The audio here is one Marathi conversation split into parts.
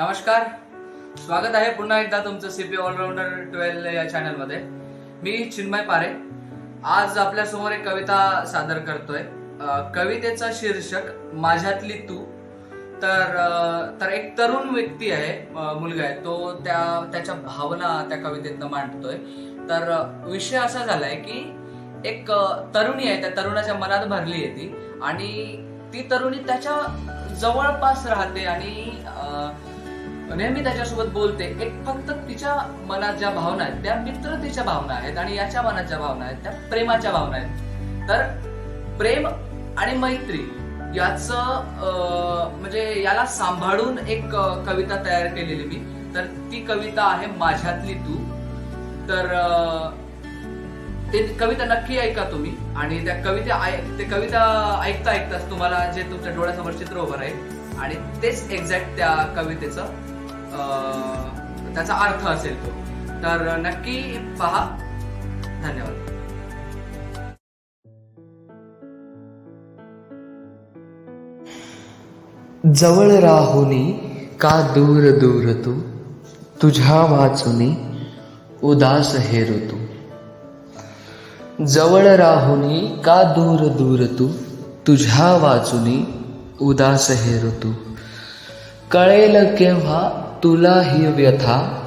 नमस्कार. स्वागत आहे पुन्हा एकदा तुमचं सीपी ऑलराऊंडर ट्वेल्व या चॅनलमध्ये मी चिन्मय पारे. आज आपल्यासमोर एक कविता सादर करतोय. अं, कवितेचं शीर्षक माझ्यातली तू. तर तर एक तरुण व्यक्ती आहे मुलगा आहे. तो त्या त्याच्या भावना त्या कवितेतनं मांडतोय. तर विषय असा झालाय की एक तरुणी आहे त्या तरुणाच्या मनात भरली आहे ती. आणि ती तरुणी त्याच्या जवळपास राहते आणि नेहमी त्याच्यासोबत बोलते एक फक्त तिच्या मनात ज्या भावना आहेत त्या मित्रतेच्या भावना आहेत आणि याच्या मनात ज्या भावना आहेत त्या प्रेमाच्या भावना आहेत. तर प्रेम आणि मैत्री याच म्हणजे याला सांभाळून एक कविता तयार केलेली मी. तर ती कविता आहे माझ्यातली तू. तर ते कविता नक्की ऐका तुम्ही आणि त्या कविता ऐक ते कविता ऐकता ऐकताच तुम्हाला जे तुमच्या डोळ्यासमोर चित्र उभं राहील आणि तेच एक्झॅक्ट त्या कवितेचं त्याचा अर्थ असेल तो. तर नक्की पहा. धन्यवाद. जवळ राहुनी का दूर दूर तू? तुझ्या वाचुनी उदास हे ऋतू जवळ राहुनी का दूर दूर तू? तुझ्या वाचुनी उदास हे ऋतू कळेल केव्हा तुला ही व्यथा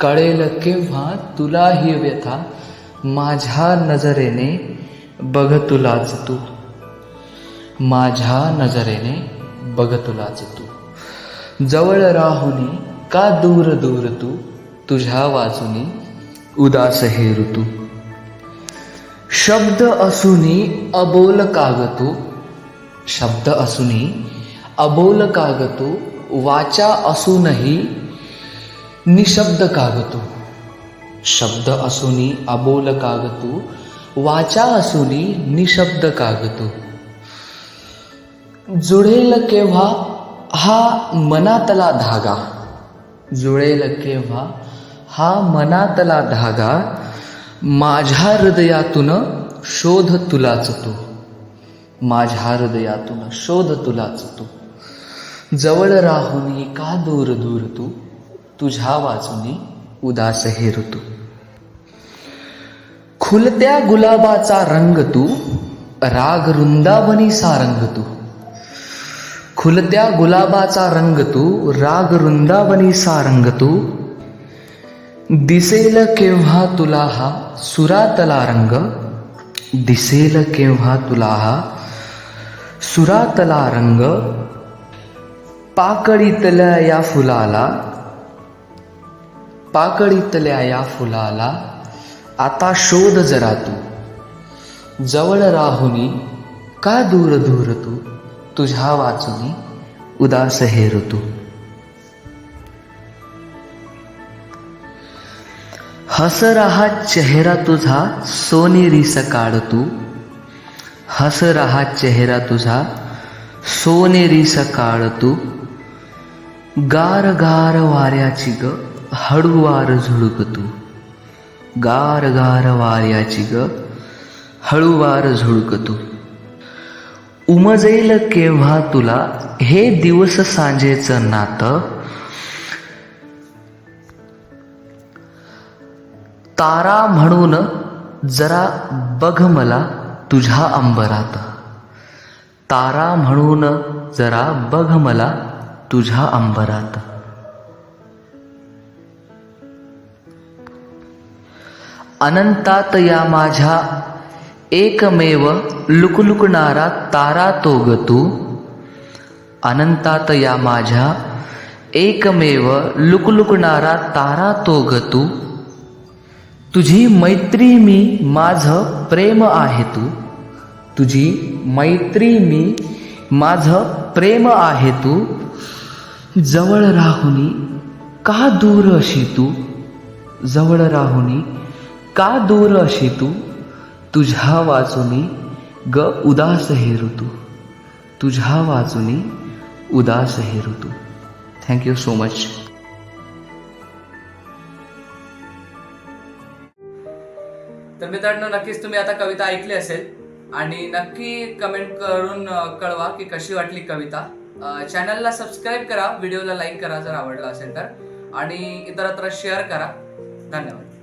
कळेल केव्हा? तुला ही व्यथा माझ्या नजरेने बघ तुलाच तू. माझ्या नजरेने बघ तुलाच तू. जवळ राहुनी का दूर दूर तू? तुझ्या वाचुनी उदास हे ऋतू. शब्द असूनी अबोल कागतो. शब्द असूनी अबोल कागतो वाचा असूनही निशब्द कागतू. शब्द असूनी अबोल कागतू. वाचा असूनी निशब्द कागतू. जुळेल केव्हा? हा मनातला धागा. जुळेल केव्हा? हा मनातला धागा. माझ्या हृदयातून शोध तुलाच तो माझ्या हृदयातून शोध तुलाच तू जवळ राहून का दूर दूर तू तुझ्या वाचुनी उदास हे ऋतू खुलत्या गुलाबाचा रंग तू राग वृंदावनी सारंग तू. खुलत्या गुलाबाचा रंग तू राग वृंदावनी सारंग तू. दिसेल केव्हा तुला हा सुरातला रंग? दिसेल केव्हा तुला हा सुरातला रंग? पाकळीतल्या या फुलाला पाकळीतल्या या फुलाला आता शोध जरा तू. जवळ राहुनी का दूर दूर तू? तुझ्या वाचुनी उदास हे ऋतू हस रहा चेहरा तुझा सोनेरी सकाळ तू. हस रहा चेहरा तुझा सोनेरी सकाळ तू. गार गार वाऱ्याची ग हळूवार झुळूक तू गार गार वाऱ्याची ग हळूवार झुळक तू उमजेल केव्हा तुला हे दिवस सांजेचं नातं तारा म्हणून जरा बघ मला तुझ्या अंबरात तारा म्हणून जरा बघ मला तुझ्या अंबरात. अनंतात या माझ्या एकमेव लुकलुकणारा तारा तो ग तू. अनंतात या माझ्या एकमेव लुकलुकणारा तारा तो ग तू. तुझी मैत्री मी माझं प्रेम आहे तू. तुझी मैत्री मी माझं प्रेम आहे तू. जवळ राहुनी का दूर अशी तू? जवळ राहुनी का दूर अशी तू? तुझ्या वाचुनी ग उदास हे ऋतू. तुझ्या वाचुनी उदास हे ऋतू. थँक्यू सो मच तर मित्रांनो नक्कीच तुम्ही आता कविता ऐकली असेल आणि नक्की कमेंट करून कळवा की कशी वाटली कविता. चॅनलला सबस्क्राईब करा व्हिडिओला लाईक करा जर आवडला असेल तर. आणि इतरत्र शेअर करा. धन्यवाद.